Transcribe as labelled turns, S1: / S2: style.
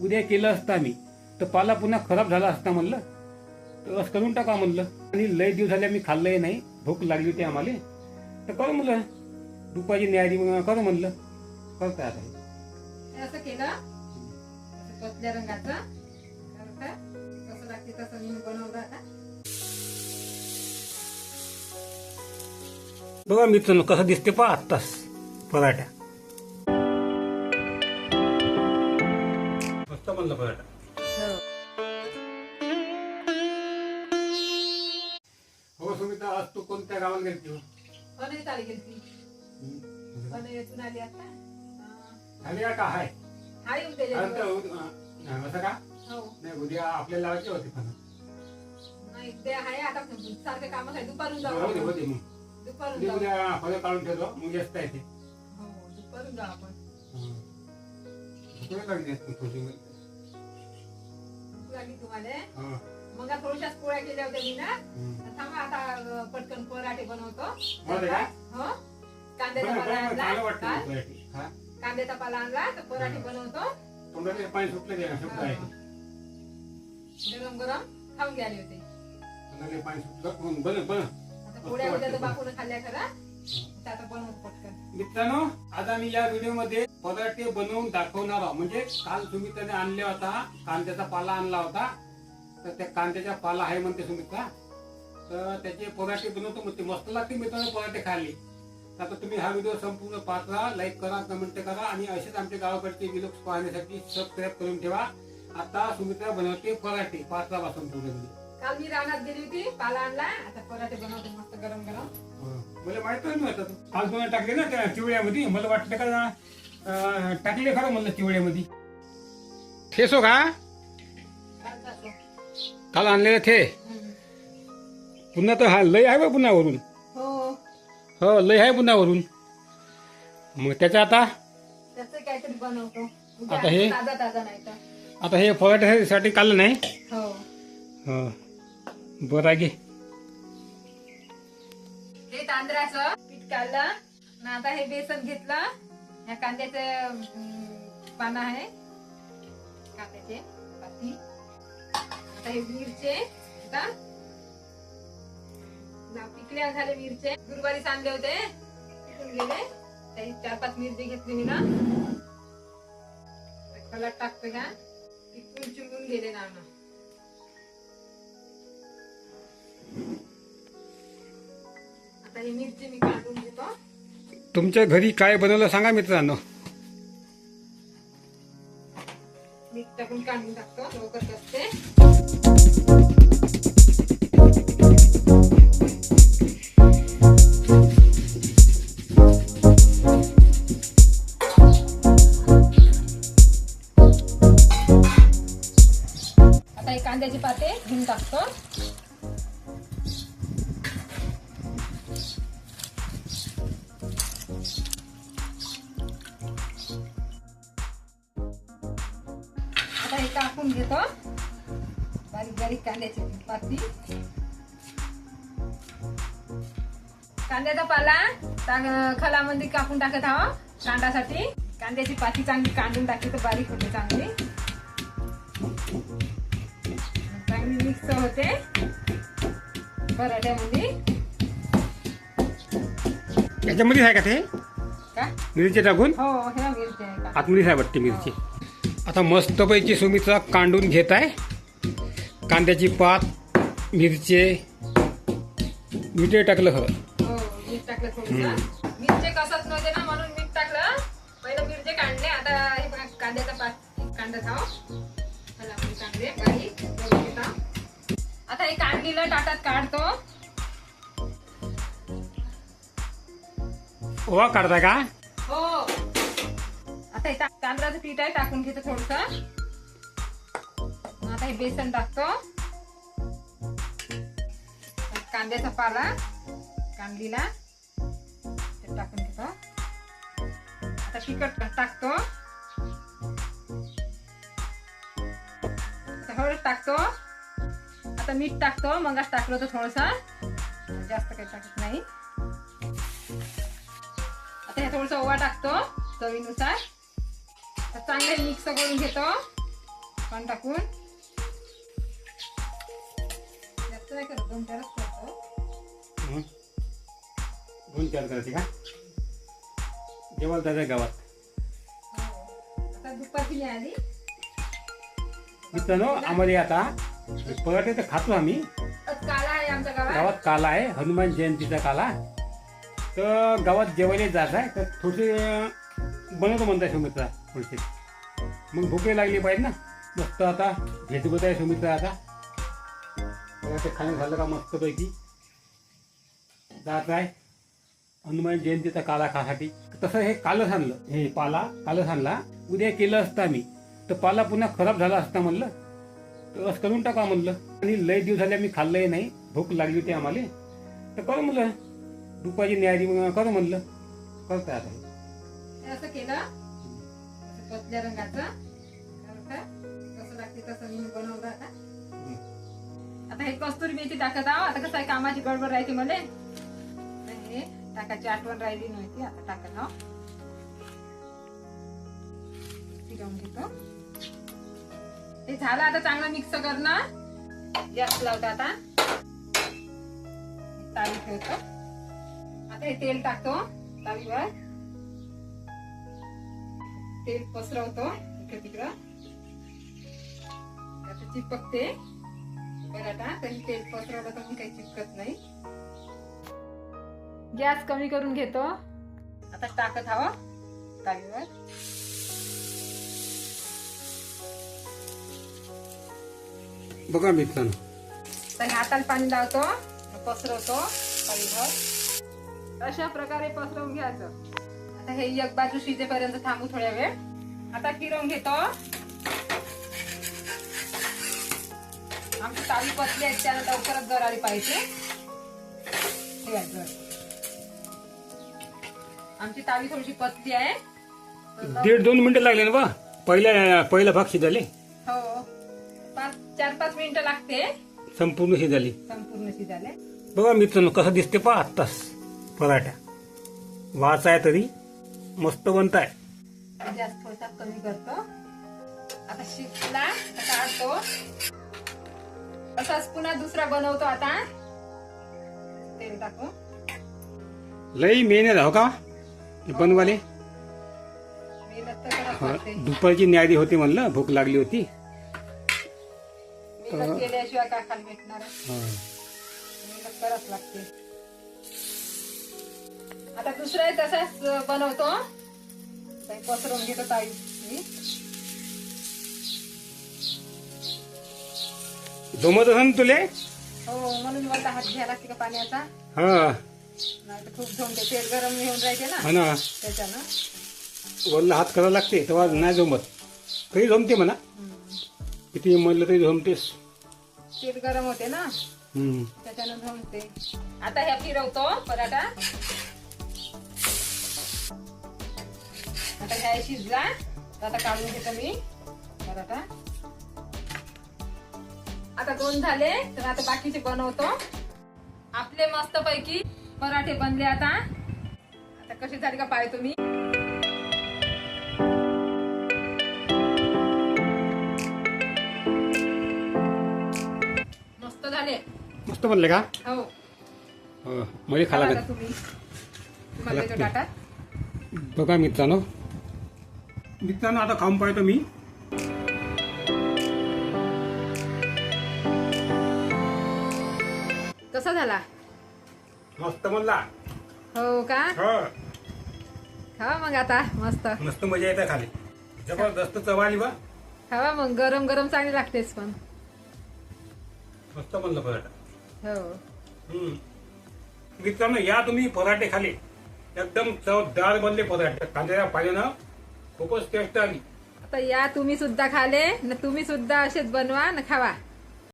S1: उद्या केलं असतं आम्ही तर पाला पुन्हा खराब झाला असता म्हणलं. तर असं करून टाका म्हणलं. आणि लय दिवस झाले मी खाल्लंही नाही. भूक लागली होती आम्हाला. तर करू म्हणलं. दुपारची न्यायाधी मग करू म्हणलं. करता आता
S2: असं केलं. असं पतल्या रंगाचं? करता कसं लागते तसं मी बनवलं आता?
S1: बघा मित्रांनो कसं दिसते पहा आत्ताच पराठा म्हणलं पराठा हो. सुमिता आज तू कोणत्या गावाला गेली
S2: पनीर चाली गेली ती पनीर येथून आली आता हा.
S1: झाली का हाय
S2: हा
S1: अं, असं का?
S2: हो.
S1: नाही उद्या आपल्याला लावायचे होते पण.
S2: नाही ते आहे आता. सारखे काम आहे दुपारून जाऊ
S1: होते. होते मग.
S2: दुपारून
S1: उद्या फळं काढून ठेवतो मग येत येते
S2: हो दुपारून जाऊ आपण.
S1: लागली
S2: तुम्हाला. मग पोळ्या केल्या होत्या मी ना. थांबा आता पटकन पराठे बनवतो? हो? कांद्याचा पाला आणला? कांद्याचा पाला आणला तर पराठे बनवतो.
S1: पाणी.
S2: गरम गरम खाऊन घ्यायला होते
S1: पाणी सुटलं
S2: पोळ्या उद्या तर बापून खाल्ल्या खरा. तर आता बनवतो पटकन.
S1: मित्रांनो आज आम्ही या व्हिडिओमध्ये पराठे बनवून दाखवणार आहोत. म्हणजे काल सुमित्राने आणला होता कांद्याचा पाला आणला होता. तर त्या कांद्याचा पाला आहे म्हणते सुमित्रा तर त्याचे पराठे बनवतो म्हणते. मस्त लागते मित्रांनो पराठे खाल्ले आता तुम्ही हा व्हिडिओ संपूर्ण पाहता लाईक करा कमेंट करा आणि असेच आमच्या गावाकडचे व्हिडिओ पाहण्यासाठी सबस्क्राईब करून ठेवा. आता सुमित्रा बनवते पराठे पाचला पासून पूर्ण
S2: काल मी रानात गेली होती पाला आणला. आता पराठे बनवते मस्त गरम गरम.
S1: मला माहीत नव्हतं काल तुम्हाला टाकले ना त्या चिवड्यामध्ये. मला वाटलं का अं, टाकले खरं म्हणलं चिवड्यामध्ये. ठेसो का
S2: काल.
S1: काल आणलेलं थे. पुन्हा तर हा लय आहे बा पुन्हा वरून
S2: हो.
S1: हो लय आहे पुन्हा वरून मग त्याचं आता?
S2: त्याचं काहीतरी बनवतो.
S1: आता हे?
S2: ताजा ताजा नाही तर.
S1: आता हे पराठ्यासाठी काढलं नाही?
S2: हो.
S1: हो. बरं घे.
S2: हे तांदळाचं पीठ काढलं. ना आता हे बेसन घेतलं. ह्या कांद्याचे अं, पानं आहे. कांद्याचे पाती. आता हे मिरचे आता. पिकल्या झाले मिरचे. गुरुवारी आणले होते. पिकून गेले. त्याही चार पाच मिरची घेतली मी ना. कलर टाकते का पिकून चिंगून गेले ना. आता ही मिरची मी काढून घेतो.
S1: तुमच्या घरी काय बनवलं सांगा मित्रांनो.
S2: मीठ टाकून काढून टाकतो लवकर असते आता हे कांद्याचे पाते घेऊन टाकतो. बारीक बारीक कांद्याची पाती कांद्याचा पाला खलामध्ये कापून टाकत आहो कांदासाठी. कांद्याची पाती चांगली कांडून टाकली तर बारीक होते चांगली. चांगली मिक्स होते. पराठ्यामध्ये
S1: याच्यामध्येच आहे का ते? मिरची टाकून?
S2: हो ह्या मिरच्या आहे
S1: वाटते मिरची. आता मस्तपैकी सुमित्रा कांडून घेत आहे. कांद्याची पात मिरचे मिठे टाकलं खरं.
S2: हो मीठ टाकलं थोडंसं. मिरचे कसत नव्हते ना म्हणून मीठ टाकलं. पहिलं मिरचे काढले आता हे बघा कांद्याचा पात कांदा खाव. आपण कांदे बारीक. आता हे कांदीला ताटात काढतो.
S1: ओवा काढताय का?
S2: हो. आता हे तांदळाचं पीठ आहे टाकून घेतो थोडस. आता हे बेसन टाकतो कांद्याचा पाला कांदीला ते टाकून घेतो आता तिखट टाकतो हळद टाकतो आता मीठ टाकतो मग टाकलं होतं थोडस जास्त काही टाकत नाही आता हे थोडस ओवा टाकतो चवीनुसार चांगले मिक्स करून घेतो पण टाकून नाही करत दोन चारच करतो.
S1: हं. दोन चार का? जेव्हा जायचं गावात.
S2: हो. आता दुपारची नाही आली
S1: मित्रांनो आम्हाला आता पराठे तर खातो आम्ही.
S2: आज काला आहे आमच्या गावात.
S1: गावात काला आहे हनुमान जयंतीचा काला. तर गावात जेवायला जात आहे तर थोडे बनवतो म्हणताय सुमित्रा थोडेसे मग भूके लागली पाहिजे ना. मस्त आता भेटवत आहे सुमित्रा आता. पराठे खाणं झालं का मस्तपैकी. जात आहे. हनुमान जयंतीचा काला खासाठी. तसं हे कालच आणलं. हे पाला कालच आणला. उद्या केलं असता मी तर पाला पुन्हा खराब झाला असता म्हणलं. तर असं करून टाका म्हणलं. आणि लय दिवस झाले मी खाल्लंही नाही. भूक लागली होती आम्हाला. तर करू म्हणलं. दुपारची न्यायाची करू म्हणलं. करता आता.
S2: असं केलं. रंगाचं. तसं लागते तसं मी बनवलं आता. आता हे कस्तुरी मेथी टाकत आहो. आता कसं आहे कामाची गडबड राहते मला. हे टाकायची आठवण राहिली नव्हती आता टाकत आहो. फिरवून घेतो. हे झालं आता चांगलं मिक्स करणं गॅस लावतो आता. तावी ठेवतो. आता हे तेल टाकतो तावीवर तेल पसरवतो इकडं तिकडं. आता चिपकते. बटाटा तरी तेल पसरवलं तर मग काही चिपकत नाही. गॅस कमी करून घेतो. आता टाकत हवं. तावीवर
S1: बघा मित्रांनो.
S2: तर हाताला पाणी लावतो पसरवतो तावीवर अशा प्रकारे पसरवून घ्यायचं. आता हे एक बाजू शिजेपर्यंत थांबू थोड्या वेळ. आता फिरवून घेतो. आमची तावी पतली आहे त्याला लवकरच जर आली पाहिजे. हे आहे. आमची तावी थोडीशी पतली आहे.
S1: दीड दोन मिनिटं लागले ना बा. पहिल्या पहिला भाग शिजाले
S2: हो. पाच चार पाच मिनिटं लागते.
S1: संपूर्ण शिजाली
S2: संपूर्ण शिजाले
S1: बघा मित्रांनो कसं दिसते पहा आत्ताच पराठा वाच आहे तरी मस्त बनताय
S2: गॅस थोडासा कमी करतो. आता शिजला आता काढतो. असाच पुन्हा दुसरा बनवतो आता तेल टाकू.
S1: लई मेहनत हो का? बनवाले? दुपारची न्यायाधी होती म्हणलं भूक लागली होती.
S2: मेहनत केल्याशिवाय काय खाली भेटणार? आहे? मेहनत करावंच लागते. आता दुसराही तसाच बनवतो. काही पसरवून घेतो ताई.
S1: जमत असं तुले?
S2: हो म्हणून मला हात घ्यायला लागते का पाण्याचा?
S1: हा.
S2: नाही तर खूप झोमते तेल गरम होऊन राहते ना.
S1: हा ना.
S2: त्याच्यानं.
S1: वरला हात करावा लागते तेव्हा नाही जमत तरी जमते म्हणा. किती म्हणलं तरी जमतेस
S2: तेल गरम होते ना.
S1: हम्म.
S2: त्याच्यानं जमते आता ह्या फिरवतो पराठा आता ह्या शिजला. तर आता काढून घेतो मी. पराठा आता दोन झाले तर आता बाकीचे बनवतो. आपले मस्त पैकी पराठे बनले आता. आता कसे झाले का पाहतो तुम्ही. मस्त झाले.
S1: मस्त बनले का?
S2: हो.
S1: हो मध्ये खाला का
S2: तुम्ही. तुम्हाला
S1: बघा मित्रांनो. मित्रांनो आता खाऊन पाहतो मी.
S2: कसा झाला?
S1: मस्त म्हणला.
S2: हो का?
S1: हो.
S2: खावा मग आता मस्त.
S1: मस्त मजा येते खाली. जबरदस्त चव आली बा.
S2: खावा मग गरम गरम चांगली लागतेच पण.
S1: मस्त बनलं पराठा.
S2: हो.
S1: हम्म. मित्रांनो या तुम्ही पराठे खाले. एकदम चवदार बनले पराठे. कांद्याच्या पाण्यानं खूपच टेस्ट आली.
S2: आता या तुम्ही सुद्धा खाले न तुम्ही सुद्धा असेच बनवा न खावा.